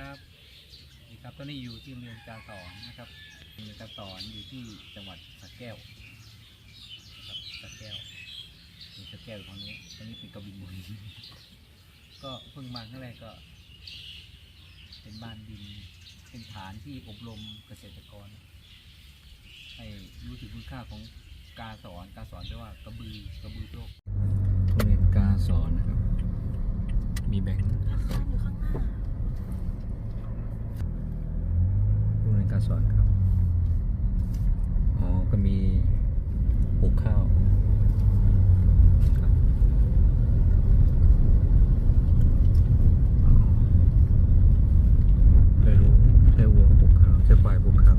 ครับนี่ครับตอนนี้อยู่ที่โรงเรียนการสอนนะครับโรงเรียนการสอนอยู่ที่จังหวัดสระแก้วนะครับสระแก้วมีสระแก้วอยู่ตรงนี้ตอนนี้เป็นกระบินบุรีก็เพิ่งมาครั้งแรกก็ เป็นบ้านดิน เป็นฐานที่อบรมเกษตรกร ให้รู้ถึงคุณค่าของการสอนการสอนด้วยว่ากระบือกระบือโลกโรงเรียนการสอนนะครับ มีแบงค์อาคารอยู่ข้างหน้า โรงเรียนการสอนครับ อ๋อ ก็มีปลูกข้าวครับอ๋อไม่รู้ใช่วัวปลูกข้าวใช่ควายปลูกข้าว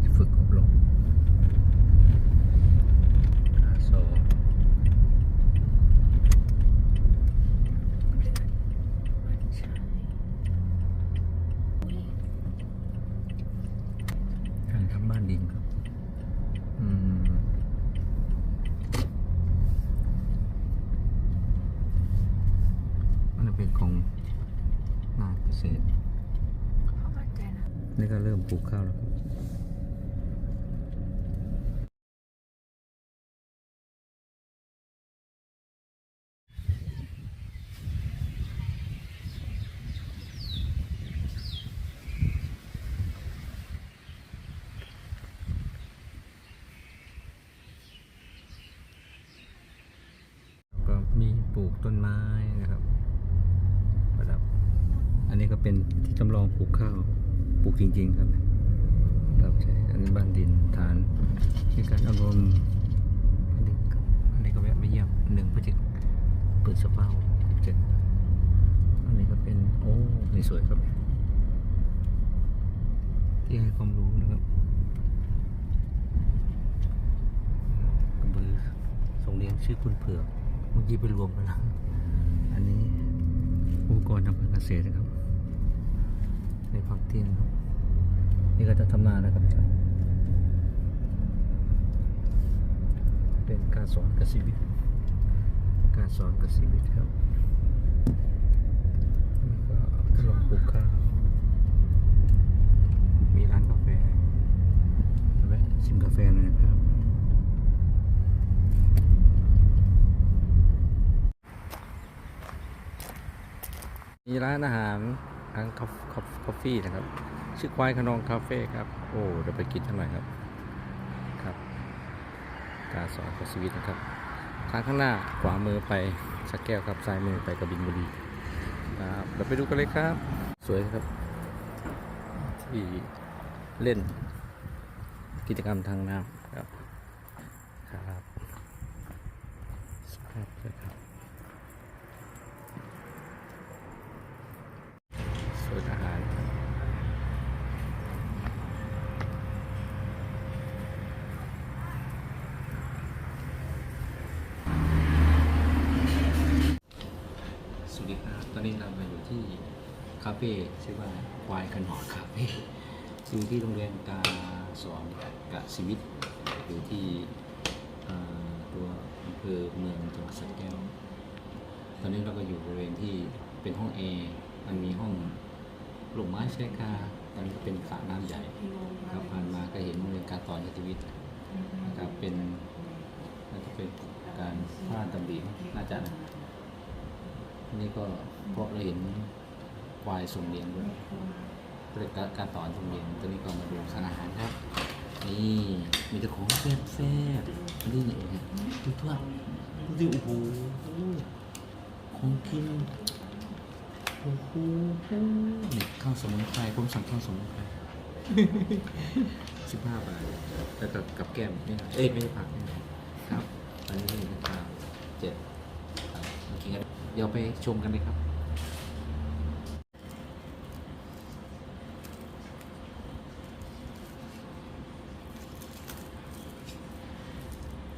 มีฝึกอบรมอาโซ บ้านชายอุ้ย การทำบ้านดินครับ อืม มันเป็นของนาเกษตรเขาบ้านใจนะนี่ก็เริ่มปลูกข้าวแล้วครับแล้วก็มีปลูก ต้นไม้นะครับประดับ อันนี้ก็เป็นที่จำลองปลูกข้าวปลูกจริง ๆ ครับครับใช่อันนี้บ้านดินฐานในการอบรมอันนี้ก็อันนี้ก็แวะมาเยี่ยมหนึ่งพฤศจิกเปิดสภาเจ็ดอันนี้ก็เป็นโอ้นี่สวยครับ ที่ให้ความรู้นะครับกระบือส่งเลี้ยงชื่อคุณเผือก เมื่อกี้ไปรวมกันแล้วอันนี้อุปกรณ์ทำการเกษตรนะครับ ในพักเที่ยงครับ นี่ก็จะทำนานะครับ เป็นการสอนกับชีวิต การสอนกับชีวิตครับนี่ก็ลองปลูกข้าวมีร้านกาแฟแวะชิมกาแฟเลยนะครับ มีร้านอาหารทางคอฟฟี่นะครับ ชื่อควายขนองคาเฟ่ครับ โอ้เดี๋ยวไปกินกันหน่อยครับ ครับ การสอนกับชีวิตนะครับ ทางข้างหน้าขวามือไปสักแก้วครับ ซ้ายมือไปกระบินบุรีครับเดี๋ยวไปดูกันเลยครับ สวยครับ ที่เล่นกิจกรรมทางน้ำครับ ครับสภาพเลยครับ สวนอาหารครับสวัสดีครับ ต อนนี้เรามาอยู่ที่คาเฟ่ชื่อว่าควายกันหอคาเฟ่อยู่ที่โรงเรียนการสอนกะชีวิต อยู่ที่ตัวอำเภอเมืองจังหวัดสระแก้ว ตอนนี้เราก็อยู่บริเวณที่เป็นห้องแอร์มันมีห้องหลุมไม้แช่กาตอนนี้เป็นสระน้ำใหญ่ครับผ่านมาก็เห็นโรงเรียนการสอนชีวิตนะครับเป็นน่าจะเป็นการพระราชดำริน่าจะนะ นี่ก็เพราะเราเห็นควายส่งเรียนด้วยเรื่องการการสอนส่งเรียนตอนนี้ก็มาดูสารอาหารครับ นี่มีแต่ของแซ่บแซ่บๆนี่นี่เองดูทั่วดูดิโอ้โหของกินโอ้โหนี่ข้าวสมุนไพรผมสั่งข้าวสมุนไพรสิบห้าบาทแล้วกับกับแก้มนี่นะเอ้ยไม่ใช่ผักนี่นะครับอันนี้เป็นข้าวเจ็ดครับโอ เดี๋ยวไปชมกันเลยครับ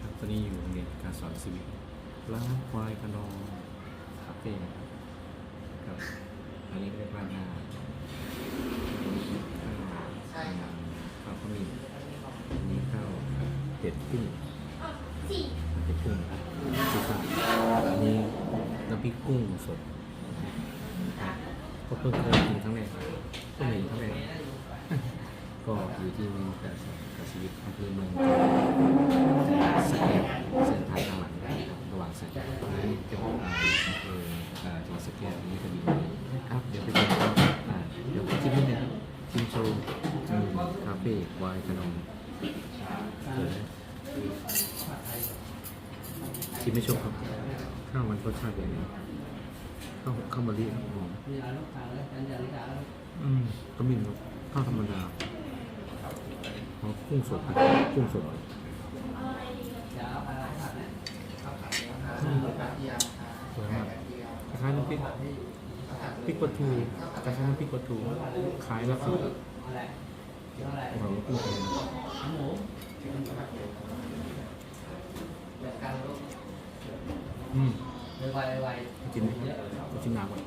ครับ ตอนนี้อยู่โรงเรียนการสอนชีวิตร้านควายกระนองคาเฟ่นะครับครับอันนี้เรียกว่านาข้างหน้าครับก็มีอันนี้ข้าวเป็ดกุ้งเป็ดกุ้งนะครับซีซ่าอันนี้น้ำพริ กุ้งสดก็เพิ่งเคยกินครั้งแรกเพิ่งเห็นครั้งแรกก็อยู่ที่เมืองแต่กับชีวิตอำเภอเมืองสแกนเส้นทางข้างหลังระหว่างสแกนนี้จะเป็นอ่าอำเภอจังหวัดสแกนนี้ก็มีครับเดี๋ยวไปดูครับอ่าเดี๋ยวชิมนิดนึงชิมโชว์อืมคาเฟ่วายขนมชิมไม่ชว์ครับ ข้าวมันรสชาติเป็นไงข้าวข้าวมะลิครับหอมอืมก็มีครับข้าวธรรมดาอ๋อกุ้งสดครับกุ้งสดอืมสวยมากคล้ายๆน้ำพริกพริกปลาทูคล้ายๆน้ำพริกปลาทูคล้ายแล้วครับโอ้โหกุ้งสด อืมกินไหมครับกินน้ำก่อน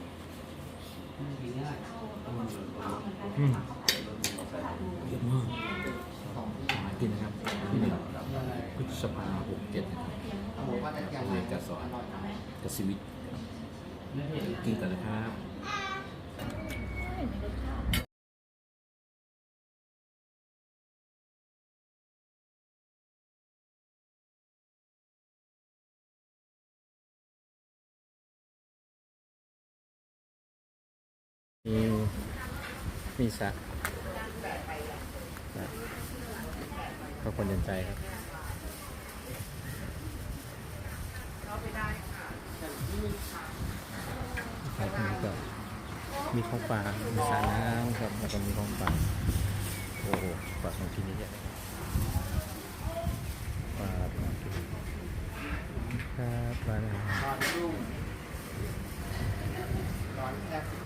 อืมเยอะมากหากินนะครับที่หนึ่งพฤษภาหกเจ็ดนะครับโรงเรียนการสอนกสิวิทกินกันนะครับ มีมีสระก็คนเดินใจครับครับนี่ก็มีของป่ามีสระน้ำครับแล้วก็มีของป่าโอ้โหป่าของที่นี่เยอะเลยป่าป่าครับป่านะครับครับ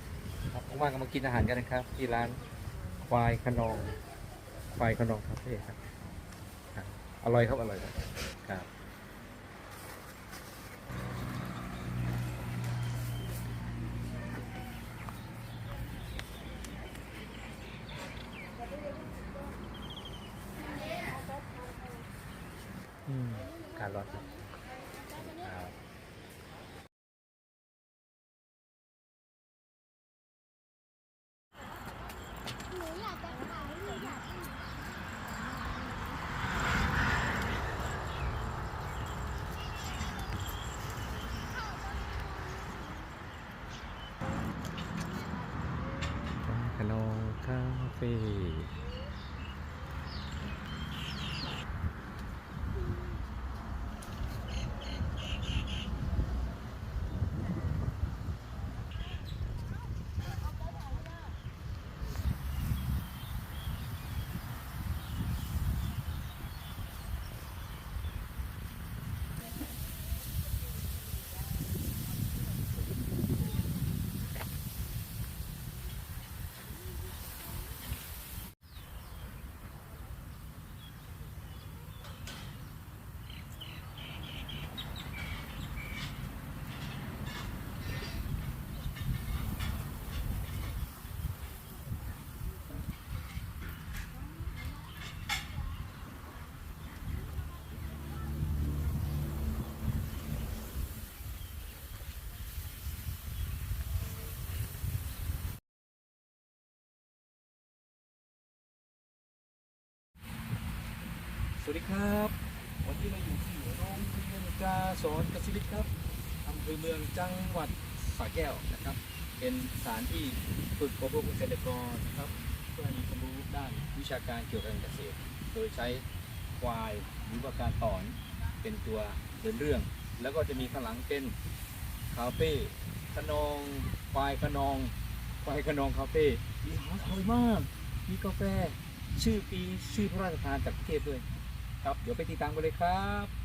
ว่างๆก็มากินอาหารกันนะครับ ที่ร้านควายขนอง ควายขนองคาเฟ่ครับครับ อร่อยครับ อร่อยครับครับอืมการรอนครับครับ ข นม วัสดีครับ วันนี้เราอยู่ที่โรงเรียนกาสอนกสิวิครับอำเภอเมืองจังหวัดสระแก้วนะครับ เป็นสถานที่ฝึกอบรมเกษตรกรนะครับเพื่อให้มีความรู้ด้านวิชาการเกี่ยวกับการเกษตร โดยใช้ควายหรือว่าการต่อนเป็นตัวเดินเรื่อง แล้วก็จะมีข้างหลังเป็นคาเฟ่ขนองควายขนองควายขนองคาเฟ่มีหารอร่อยมาก มีกาแฟชื่อปีชื่อพระราชทานจากประเทศด้วย ครับเดี๋ยวไปติดตามกันเลยครับ